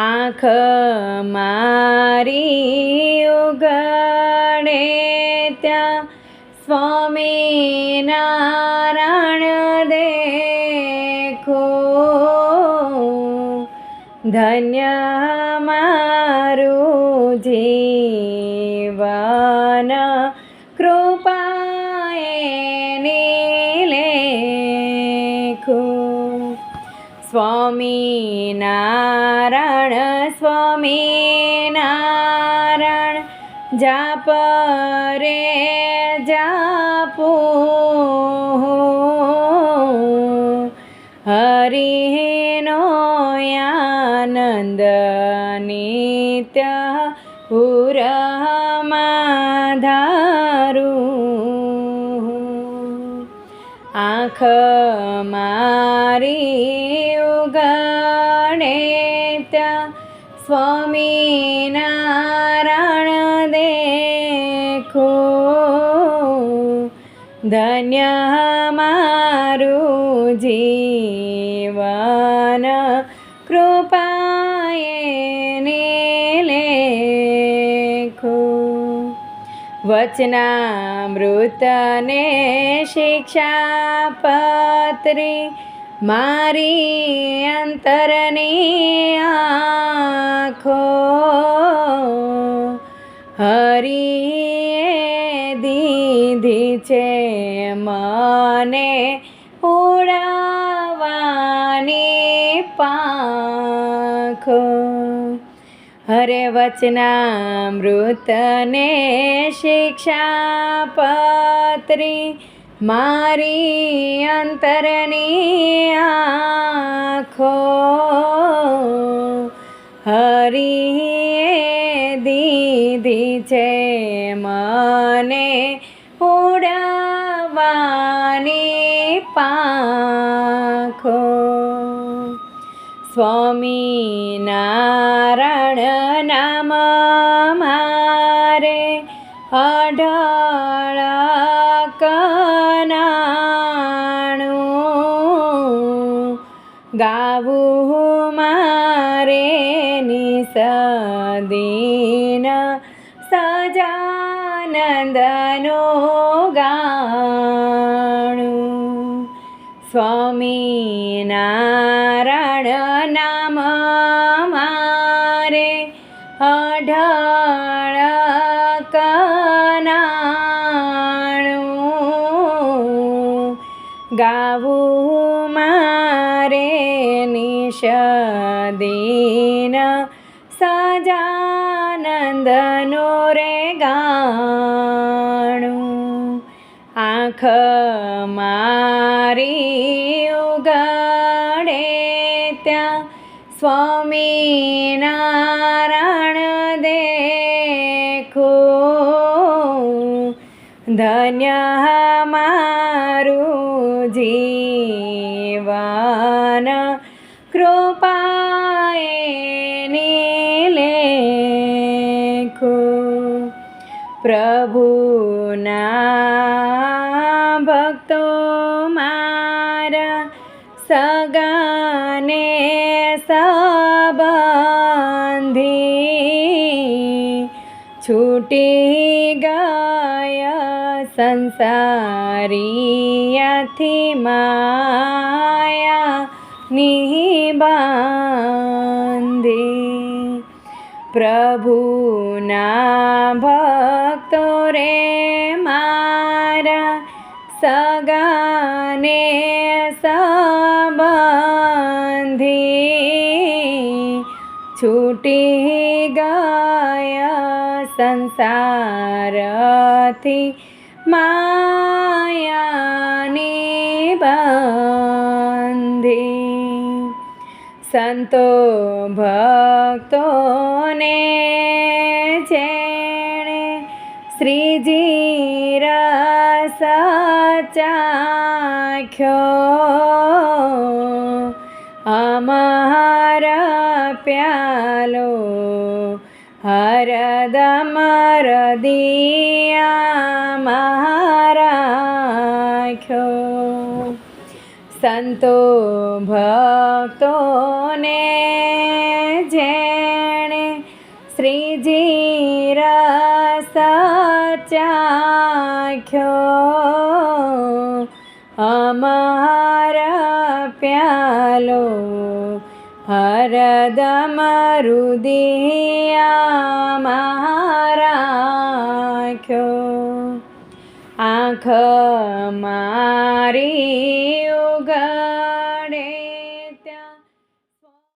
આંખ મારી ઉગડે ત્યાં સ્વામી નારાયણ દેખો. ધન્ય મારું જીવન કૃપાએ સ્વામી નારાયણ સ્વામી નારાયણ જાપ રે જાપો. હરિનો આનંદ નિત્ય પુરમાં આંખ મારી ઉગડે ત્યાં સ્વામી નારાયણ દેખો. ધન્ય મારું જીવન કૃપાએ વચનામૃતને શિક્ષાપત્રી મારી અંતરની આંખો હરી દીધી છે મને ઉડાવાની પાંખો. હરે વચનામૃતને શિક્ષાપત્રી મારી અંતરની આંખો. હરી દીધી છે મને ઉડાવાની સ્વામી નારાયણ નામ મારે અઢળ કનાણું ગાવું મારે નિસદીન સજાનંદનો ગાણું સ્વામી નારાયણ નામ મારે અઢળ કનાણું ગાવું મારે નિષદીન સજાનંદનો રે ગાણું. આંખ મારી ઉગાડે ત્યાં સ્વામી નારાયણ દેખો. ધન્ય મારું જીવન કૃપાએ લેખો પ્રભુના સગાને સંબંધી છૂટી ગયા સંસારીયાથી માયા નિબાંધી પ્રભુના ભક્તો રે મારા સગાને સંબંધી છૂટી ગયા સંસારથી માયાની બંધી. સંતો ભક્તોને જેણે શ્રીજી રસ ચાખ્યો અમાર પ્યાલો હરદમ મરદિયા મહારાખ્યો સંતો ભક્તોને જેણે શ્રીજી રસ ચાખ્યો અમાર પ્યાલો હરદમ રુદિયા રાખ્યો આંખ મારી